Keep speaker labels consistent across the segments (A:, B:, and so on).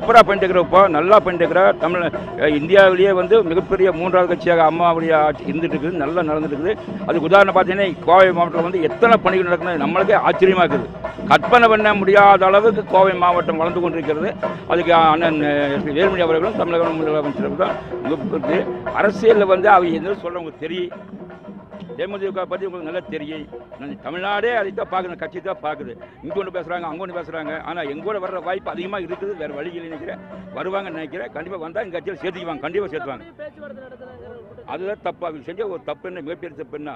A: சூப்பராக பண்ணிட்டு இப்போ நல்லா பண்ணிட்டு தமிழ் இந்தியாவிலேயே வந்து மிகப்பெரிய மூன்றாவது கட்சியாக அம்மாவுடைய ஆட்சி இருந்துட்டு இருக்குது நல்லா நடந்துட்டு இருக்குது அதுக்கு உதாரணம் பார்த்தீங்கன்னா கோவை மாவட்டத்தில் வந்து எத்தனை பணிகள் நடக்குது நம்மளுக்கே ஆச்சரியமாக இருக்குது. கற்பனை பண்ண முடியாத அளவுக்கு கோவை மாவட்டம் வளர்ந்து கொண்டிருக்கிறது. அதுக்கு அண்ணன் வேலுமணி அவர்களும் தமிழக முதலமைச்சரும் தான் அரசியலில் வந்து அவங்க என்ன சொல்கிறவங்க தெரியும். தேமுதிக பற்றி உங்களுக்கு நல்லா தெரியும். தமிழ்நாடே அதை தான் பார்க்குது கட்சி தான் பார்க்குது. இங்கே ஒன்று பேசுகிறாங்க அங்கே ஒன்று பேசுகிறாங்க ஆனால் எங்கூட வர்ற வாய்ப்பு அதிகமாக இருக்குது வேறு வழியில் நினைக்கிறேன். வருவாங்கன்னு நினைக்கிறேன். கண்டிப்பாக வந்தால் எங்கள் கட்சியில் சேர்த்துக்குவாங்க கண்டிப்பாக சேர்த்துவாங்க. அதுதான் தப்பு. அவங்க செஞ்ச ஒரு தப்பு என்ன மிகப்பெரிய தப்பு என்ன?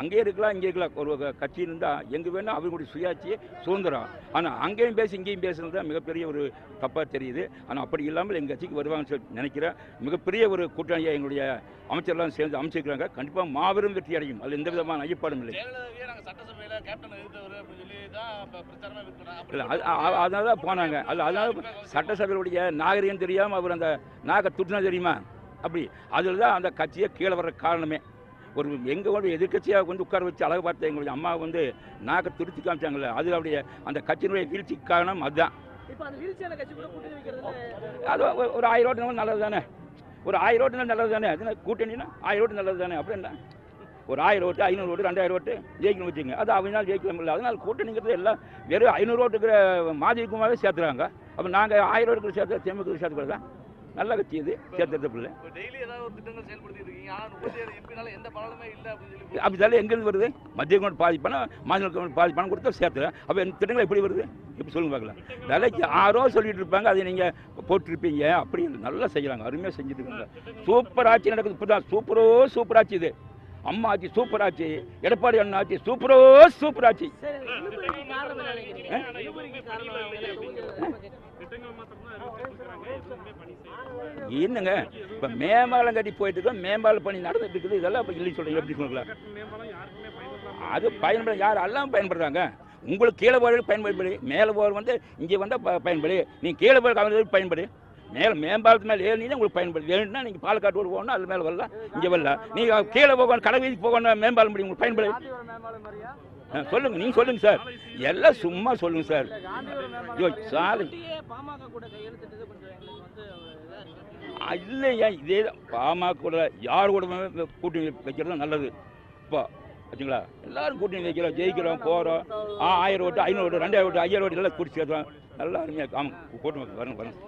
A: அங்கேயே இருக்கலாம் இங்கே இருக்கலாம். ஒரு கட்சி இருந்தால் எங்கே வேணால் அவங்களுடைய சுயாட்சி சுதந்திரம். ஆனால் அங்கேயும் பேசி இங்கேயும் பேசுகிறது தான் மிகப்பெரிய ஒரு தப்பாக தெரியுது. ஆனால் அப்படி இல்லாமல் எங்கள் கட்சிக்கு வருவாங்கன்னு சொல்லி நினைக்கிறேன். மிகப்பெரிய ஒரு கூட்டணியை எங்களுடைய அமைச்சர்லாம் சேர்ந்து அமைச்சிருக்கிறாங்க. கண்டிப்பாக மாபெரும் வெற்றி அடையும். அதில் எந்த விதமான ஐயப்பாடும் இல்லை.
B: அப்படின்னு
A: இல்லை அதனால தான் போனாங்க. அது அதனால சட்டசபையுடைய நாகரிகம் தெரியாமல் அவர் அந்த நாகை துட்டினா தெரியுமா? அப்படி. அதில் தான் அந்த கட்சியை கீழே வர்ற காரணமே. ஒரு எங்களோட எதிர்க்கட்சியாக வந்து உட்கார வச்சு அழகு பார்த்த எங்களுடைய அம்மா வந்து நாக்கை துருத்தி காமிச்சாங்கல்ல அது அவருடைய அந்த கட்சியினுடைய வீழ்ச்சிக்கு காரணம் அதுதான்.
C: இப்ப அந்த வீழ்ச்சியான கட்சி கூட கூட்டணி வைக்கிறதுல
A: அது ஒரு- ஒரு ஆயிரம் ஓட்டு நல்லது தானே? ஒரு ஆயிரம் ஓட்டுனா நல்லது தானே? அது என்ன கூட்டணினா ஆயிரம் ஓட்டு நல்லது தானே? அப்படி என்ன? ஒரு ஆயிரம் ஓட்டு ஐநூறு ஓட்டு ரெண்டாயிரம் ஓட்டு ஜெயிக்கணும் வச்சுங்க அது அவங்களால ஜெயிக்கலாம் இல்லை அதனால் கூட்டணிங்கிறது எல்லாம் வெறும் ஐநூறு ஓட்டுக்கிற மாதிரிக்குமாவே சேர்த்துறாங்க. அப்போ நாங்கள் ஆயிரம் ஓட்டுக்கு சேர்த்து தேமுதிக சேர்த்துக்கிறதா நல்ல கட்சி இது சேர்த்துறது பிள்ளை.
B: இப்போ சொல்லி
A: அப்படி தலை எங்கேருந்து வருது. மத்திய கவர்மெண்ட் பாதி பணம் மாநில கவர்மெண்ட் பாதி பணம் கொடுத்தா சேர்த்துறேன். அப்போ இந்த திட்டங்கள் எப்படி வருது? எப்படி சொல்லுங்க பார்க்கலாம். தலைக்கு யாரோ சொல்லிட்டு இருப்பாங்க. அதை நீங்கள் போட்டிருப்பீங்க. அப்படி நல்லா செய்யலாங்க அருமையாக செஞ்சுட்டு இருக்காங்க. சூப்பர் ஆட்சி நடக்குது. இப்போ தான் சூப்பரோ சூப்பர் ஆட்சி இது. அம்மா ஆட்சி சூப்பர் ஆட்சி எடப்பாடி அண்ணா ஆட்சி சூப்பரோ சூப்பர் ஆட்சி
C: சரி இழுபறிக்கு காரணம் என்ன நினைக்கிறீங்க? இழுபறிக்கு காரணம் அவங்க எல்லாம் தொகுதி
A: என்னங்க? இப்போ மேம்பாலம் கட்டி போயிட்டு இருக்கோம். மேம்பால பணி நடந்துட்டு இருக்குது. இதெல்லாம் இப்போ இல்லை சொல்கிறீங்க எப்படி சொல்லுங்களா அது பயன்பட யார் எல்லாம் பயன்படுறாங்க உங்களுக்கு கீழே போகிறது பயன்படுது மேலே போகிறது வந்து இங்கே வந்தால் பயன்படு. நீங்கள் கீழே போகிற கவர்மெண்ட் பயன்படு. மேலே மேம்பாலத்து மேலே ஏறினீங்கன்னா உங்களுக்கு பயன்படுது. வேணும்னா நீங்கள் பாலக்காட்டு ரோடு போகணும் அது மேலே வரலாம். இங்கே வரலாம். நீங்கள் கீழே போகணும் கடை வீதிக்கு போகணும் மேம்பாலம் முடியும் உங்களுக்கு பயன்படு
C: காந்திபுரம் மேம்பாலம் மாதிரியா?
A: ஆ, சொல்லுங்க நீங்கள் சொல்லுங்க சார். எல்லாம் சும்மா சொல்லுங்க சார். ஐயோ
C: ஒரு.
A: ஆ, இல்லையா இதே தான். பாமக கூட யார் கூட கூட்டணி வைக்கிறது நல்லது. இப்போ வச்சுங்களா எல்லாரும் கூட்டணி வைக்கிறோம் ஜெயிக்கிறோம் போகிறோம் ஆ ஆயிரம் ஓட்டு ஐநூறு ஓட்டு ரெண்டாயிரம் ஓட்டு ஐயாயிரம் ஓட்டு எல்லாம் கூட்டி சேர்த்துறோம். நல்லா அருமையாக ஆமாம் கூட்டணி வரணும் வரணும்.